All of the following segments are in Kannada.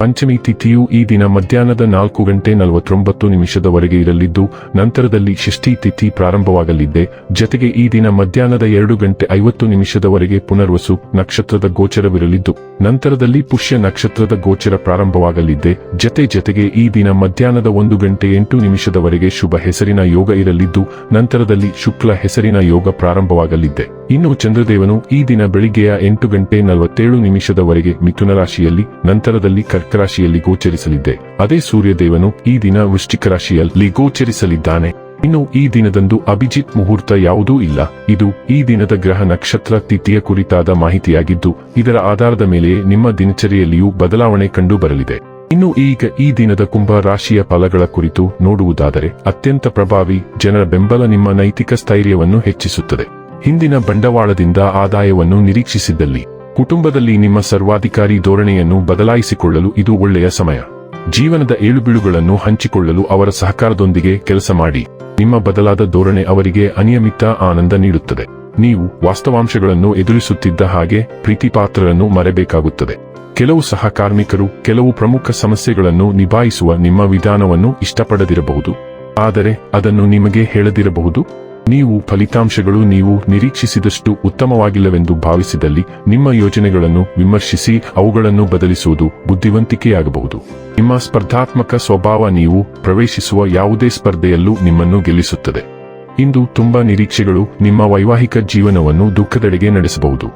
ಪಂಚಮಿ ತಿಥಿಯು ಈ ದಿನ ಮಧ್ಯಾಹ್ನದ ನಾಲ್ಕು ಗಂಟೆ ನಲವತ್ತೊಂಬತ್ತು ನಿಮಿಷದವರೆಗೆ ಇರಲಿದ್ದು, ನಂತರದಲ್ಲಿ ಷಷ್ಠಿ ತಿಥಿ ಪ್ರಾರಂಭವಾಗಲಿದೆ. ಜತೆಗೆ ಈ ದಿನ ಮಧ್ಯಾಹ್ನದ ಎರಡು ಗಂಟೆ ಐವತ್ತು ನಿಮಿಷದವರೆಗೆ ಪುನರ್ವಸು ನಕ್ಷತ್ರದ ಗೋಚರವಿರಲಿದ್ದು, ನಂತರದಲ್ಲಿ ಪುಷ್ಯ ನಕ್ಷತ್ರದ ಗೋಚರ ಪ್ರಾರಂಭವಾಗಲಿದೆ. ಜತೆ ಜತೆಗೆ ಈ ದಿನ ಮಧ್ಯಾಹ್ನದ ಒಂದು ಗಂಟೆ ಎಂಟು ನಿಮಿಷದವರೆಗೆ ಶುಭ ಹೆಸರಿನ ಯೋಗ ಇರಲಿದ್ದು, ನಂತರದಲ್ಲಿ ಶುಕ್ಲ ಹೆಸರಿನ ಯೋಗ ಪ್ರಾರಂಭವಾಗಲಿದೆ. ಇನ್ನು ಚಂದ್ರದೇವನು ಈ ದಿನ ಬೆಳಿಗ್ಗೆಯ ಎಂಟು ಗಂಟೆ ನಲವತ್ತೇಳು ನಿಮಿಷದವರೆಗೆ ಮಿಥುನ ರಾಶಿಯಲ್ಲಿ, ನಂತರದಲ್ಲಿ ಕರ್ಕ ರಾಶಿಯಲ್ಲಿ ಗೋಚರಿಸಲಿದೆ ಅದೇ ಸೂರ್ಯದೇವನು ಈ ದಿನ ವೃಶ್ಚಿಕ ರಾಶಿಯಲ್ಲಿ ಗೋಚರಿಸಲಿದ್ದಾನೆ. ಇನ್ನು ಈ ದಿನದಂದು ಅಭಿಜಿತ್ ಮುಹೂರ್ತ ಯಾವುದೂ ಇಲ್ಲ. ಇದು ಈ ದಿನದ ಗ್ರಹ ನಕ್ಷತ್ರ ತಿಥಿಯ ಕುರಿತಾದ ಮಾಹಿತಿಯಾಗಿದ್ದು, ಇದರ ಆಧಾರದ ಮೇಲೆ ನಿಮ್ಮ ದಿನಚರಿಯಲ್ಲಿಯೂ ಬದಲಾವಣೆ ಕಂಡು ಬರಲಿದೆ ಇನ್ನು ಈಗ ಈ ದಿನದ ಕುಂಭ ರಾಶಿಯ ಫಲಗಳ ಕುರಿತು ನೋಡುವುದಾದರೆ, ಅತ್ಯಂತ ಪ್ರಭಾವಿ ಜನರ ಬೆಂಬಲ ನಿಮ್ಮ ನೈತಿಕ ಸ್ಥೈರ್ಯವನ್ನು ಹೆಚ್ಚಿಸುತ್ತದೆ. ಹಿಂದಿನ ಬಂಡವಾಳದಿಂದ ಆದಾಯವನ್ನು ನಿರೀಕ್ಷಿಸಿದ್ದಲ್ಲಿ ಕುಟುಂಬದಲ್ಲಿ ನಿಮ್ಮ ಸರ್ವಾಧಿಕಾರಿ ಧೋರಣೆಯನ್ನು ಬದಲಾಯಿಸಿಕೊಳ್ಳಲು ಇದು ಒಳ್ಳೆಯ ಸಮಯ. ಜೀವನದ ಏಳುಬೀಳುಗಳನ್ನು ಹಂಚಿಕೊಳ್ಳಲು ಅವರ ಸಹಕಾರದೊಂದಿಗೆ ಕೆಲಸ ಮಾಡಿ. ನಿಮ್ಮ ಬದಲಾದ ಧೋರಣೆ ಅವರಿಗೆ ಅನಿಯಮಿತ ಆನಂದ ನೀಡುತ್ತದೆ. ನೀವು ವಾಸ್ತವಾಂಶಗಳನ್ನು ಎದುರಿಸುತ್ತಿದ್ದ ಹಾಗೆ ಪ್ರೀತಿಪಾತ್ರರನ್ನು ಮರೆಬೇಕಾಗುತ್ತದೆ. ಕೆಲವು ಸಹ ಕಾರ್ಮಿಕರು ಕೆಲವು ಪ್ರಮುಖ ಸಮಸ್ಯೆಗಳನ್ನು ನಿಭಾಯಿಸುವ ನಿಮ್ಮ ವಿಧಾನವನ್ನು ಇಷ್ಟಪಡದಿರಬಹುದು. ಆದರೆ ಅದನ್ನು ನಿಮಗೆ ಹೇಳದಿರಬಹುದು. ನೀವು ಫಲಿತಾಂಶಗಳು ನೀವು ನಿರೀಕ್ಷಿಸಿದಷ್ಟು ಉತ್ತಮವಾಗಿಲ್ಲವೆಂದು ಭಾವಿಸಿದಲ್ಲಿ ನಿಮ್ಮ ಯೋಜನೆಗಳನ್ನು ವಿಮರ್ಶಿಸಿ ಅವುಗಳನ್ನು ಬದಲಿಸುವುದು ಬುದ್ಧಿವಂತಿಕೆಯಾಗಬಹುದು. ನಿಮ್ಮ ಸ್ಪರ್ಧಾತ್ಮಕ ಸ್ವಭಾವ ನೀವು ಪ್ರವೇಶಿಸುವ ಯಾವುದೇ ಸ್ಪರ್ಧೆಯಲ್ಲೂ ನಿಮ್ಮನ್ನು ಗೆಲ್ಲಿಸುತ್ತದೆ. ಇಂದು ತುಂಬಾ ನಿರೀಕ್ಷೆಗಳು ನಿಮ್ಮ ವೈವಾಹಿಕ ಜೀವನವನ್ನು ದುಃಖದೆಡೆಗೆ ನಡೆಸಬಹುದು.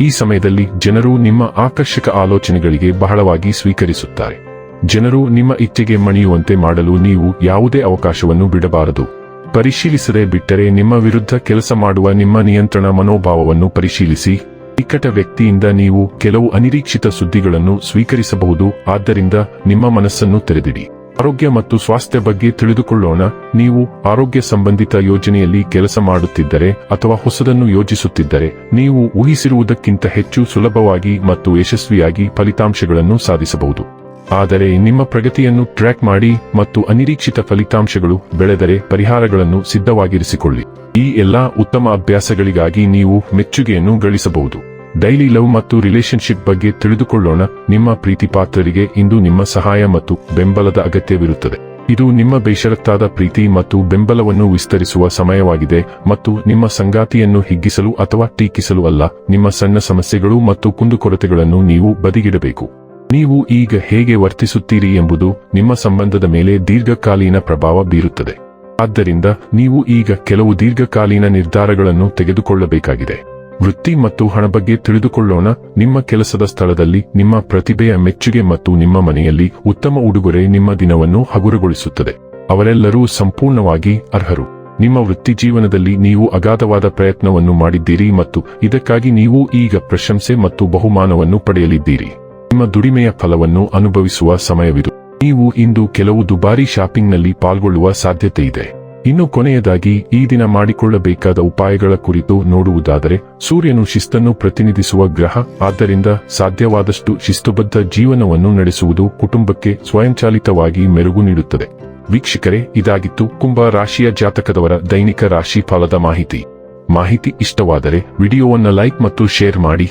ಈ ಸಮಯದಲ್ಲಿ ಜನರು ನಿಮ್ಮ ಆಕರ್ಷಕ ಆಲೋಚನೆಗಳಿಗೆ ಬಹಳವಾಗಿ ಸ್ವೀಕರಿಸುತ್ತಾರೆ. ಜನರು ನಿಮ್ಮ ಇಚ್ಛೆಗೆ ಮಣಿಯುವಂತೆ ಮಾಡಲು ನೀವು ಯಾವುದೇ ಅವಕಾಶವನ್ನು ಬಿಡಬಾರದು. ಪರಿಶೀಲಿಸದೆ ಬಿಟ್ಟರೆ ನಿಮ್ಮ ವಿರುದ್ಧ ಕೆಲಸ ಮಾಡುವ ನಿಮ್ಮ ನಿಯಂತ್ರಣ ಮನೋಭಾವವನ್ನು ಪರಿಶೀಲಿಸಿ. ನಿಕಟ ವ್ಯಕ್ತಿಯಿಂದ ನೀವು ಕೆಲವು ಅನಿರೀಕ್ಷಿತ ಸುದ್ದಿಗಳನ್ನು ಸ್ವೀಕರಿಸಬಹುದು. ಆದ್ದರಿಂದ ನಿಮ್ಮ ಮನಸ್ಸನ್ನು ತೆರೆದಿಡಿ. ಆರೋಗ್ಯ ಮತ್ತು ಸ್ವಾಸ್ಥ್ಯ ಬಗ್ಗೆ ತಿಳಿದುಕೊಳ್ಳೋಣ. ನೀವು ಆರೋಗ್ಯ ಸಂಬಂಧಿತ ಯೋಜನೆಯಲ್ಲಿ ಕೆಲಸ ಮಾಡುತ್ತಿದ್ದರೆ ಅಥವಾ ಹೊಸದನ್ನು ಯೋಜಿಸುತ್ತಿದ್ದರೆ, ನೀವು ಊಹಿಸಿರುವುದಕ್ಕಿಂತ ಹೆಚ್ಚು ಸುಲಭವಾಗಿ ಮತ್ತು ಯಶಸ್ವಿಯಾಗಿ ಫಲಿತಾಂಶಗಳನ್ನು ಸಾಧಿಸಬಹುದು. ಆದರೆ ನಿಮ್ಮ ಪ್ರಗತಿಯನ್ನು ಟ್ರ್ಯಾಕ್ ಮಾಡಿ ಮತ್ತು ಅನಿರೀಕ್ಷಿತ ಫಲಿತಾಂಶಗಳು ಬೆಳೆದರೆ ಪರಿಹಾರಗಳನ್ನು ಸಿದ್ಧವಾಗಿರಿಸಿಕೊಳ್ಳಿ. ಈ ಎಲ್ಲಾ ಉತ್ತಮ ಅಭ್ಯಾಸಗಳಿಗಾಗಿ ನೀವು ಮೆಚ್ಚುಗೆಯನ್ನು ಗಳಿಸಬಹುದು. ಡೈಲಿ ಲವ್ ಮತ್ತು ರಿಲೇಶನ್ಶಿಪ್ ಬಗ್ಗೆ ತಿಳಿದುಕೊಳ್ಳೋಣ. ನಿಮ್ಮ ಪ್ರೀತಿಪಾತ್ರರಿಗೆ ಇಂದು ನಿಮ್ಮ ಸಹಾಯ ಮತ್ತು ಬೆಂಬಲದ ಅಗತ್ಯವಿರುತ್ತದೆ. ಇದು ನಿಮ್ಮ ಬೇಷರತ್ತಾದ ಪ್ರೀತಿ ಮತ್ತು ಬೆಂಬಲವನ್ನು ವಿಸ್ತರಿಸುವ ಸಮಯವಾಗಿದೆ ಮತ್ತು ನಿಮ್ಮ ಸಂಗಾತಿಯನ್ನು ಹಿಗ್ಗಿಸಲು ಅಥವಾ ಟೀಕಿಸಲು ಅಲ್ಲ, ನಿಮ್ಮ ಸಣ್ಣ ಸಮಸ್ಯೆಗಳು ಮತ್ತು ಕುಂದುಕೊರತೆಗಳನ್ನು ನೀವು ಬದಿಗಿಡಬೇಕು. ನೀವು ಈಗ ಹೇಗೆ ವರ್ತಿಸುತ್ತೀರಿ ಎಂಬುದು ನಿಮ್ಮ ಸಂಬಂಧದ ಮೇಲೆ ದೀರ್ಘಕಾಲೀನ ಪ್ರಭಾವ ಬೀರುತ್ತದೆ. ಆದ್ದರಿಂದ ನೀವು ಈಗ ಕೆಲವು ದೀರ್ಘಕಾಲೀನ ನಿರ್ಧಾರಗಳನ್ನು ತೆಗೆದುಕೊಳ್ಳಬೇಕಾಗಿದೆ. ವೃತ್ತಿ ಮತ್ತು ಹಣ ಬಗ್ಗೆ ತಿಳಿದುಕೊಳ್ಳೋಣ. ನಿಮ್ಮ ಕೆಲಸದ ಸ್ಥಳದಲ್ಲಿ ನಿಮ್ಮ ಪ್ರತಿಭೆಯ ಮೆಚ್ಚುಗೆ ಮತ್ತು ನಿಮ್ಮ ಮನೆಯಲ್ಲಿ ಉತ್ತಮ ಉಡುಗೊರೆ ನಿಮ್ಮ ದಿನವನ್ನು ಹಗುರಗೊಳಿಸುತ್ತದೆ. ಅವರೆಲ್ಲರೂ ಸಂಪೂರ್ಣವಾಗಿ ಅರ್ಹರು. ನಿಮ್ಮ ವೃತ್ತಿ ಜೀವನದಲ್ಲಿ ನೀವು ಅಗಾಧವಾದ ಪ್ರಯತ್ನವನ್ನು ಮಾಡಿದ್ದೀರಿ ಮತ್ತು ಇದಕ್ಕಾಗಿ ನೀವು ಈಗ ಪ್ರಶಂಸೆ ಮತ್ತು ಬಹುಮಾನವನ್ನು ಪಡೆಯಲಿದ್ದೀರಿ. ನಿಮ್ಮ ದುಡಿಮೆಯ ಫಲವನ್ನು ಅನುಭವಿಸುವ ಸಮಯವಿದು. ನೀವು ಇಂದು ಕೆಲವು ದುಬಾರಿ ಶಾಪಿಂಗ್ನಲ್ಲಿ ಪಾಲ್ಗೊಳ್ಳುವ ಸಾಧ್ಯತೆ ಇದೆ ಇನ್ನು ಕೊನೆಯದಾಗಿ, ಈ ದಿನ ಮಾಡಿಕೊಳ್ಳಬೇಕಾದ ಉಪಾಯಗಳ ಕುರಿತು ನೋಡುವುದಾದರೆ, ಸೂರ್ಯನು ಶಿಸ್ತನ್ನು ಪ್ರತಿನಿಧಿಸುವ ಗ್ರಹ, ಆದ್ದರಿಂದ ಸಾಧ್ಯವಾದಷ್ಟು ಶಿಸ್ತುಬದ್ಧ ಜೀವನವನ್ನು ನಡೆಸುವುದು ಕುಟುಂಬಕ್ಕೆ ಸ್ವಯಂಚಾಲಿತವಾಗಿ ಮೆರುಗು ನೀಡುತ್ತದೆ. ವೀಕ್ಷಕರೇ, ಇದಾಗಿತ್ತು ಕುಂಭ ರಾಶಿಯ ಜಾತಕದವರ ದೈನಿಕ ರಾಶಿ ಫಲದ ಮಾಹಿತಿ. ಮಾಹಿತಿ ಇಷ್ಟವಾದರೆ, ವಿಡಿಯೋವನ್ನು ಲೈಕ್ ಮತ್ತು ಶೇರ್ ಮಾಡಿ.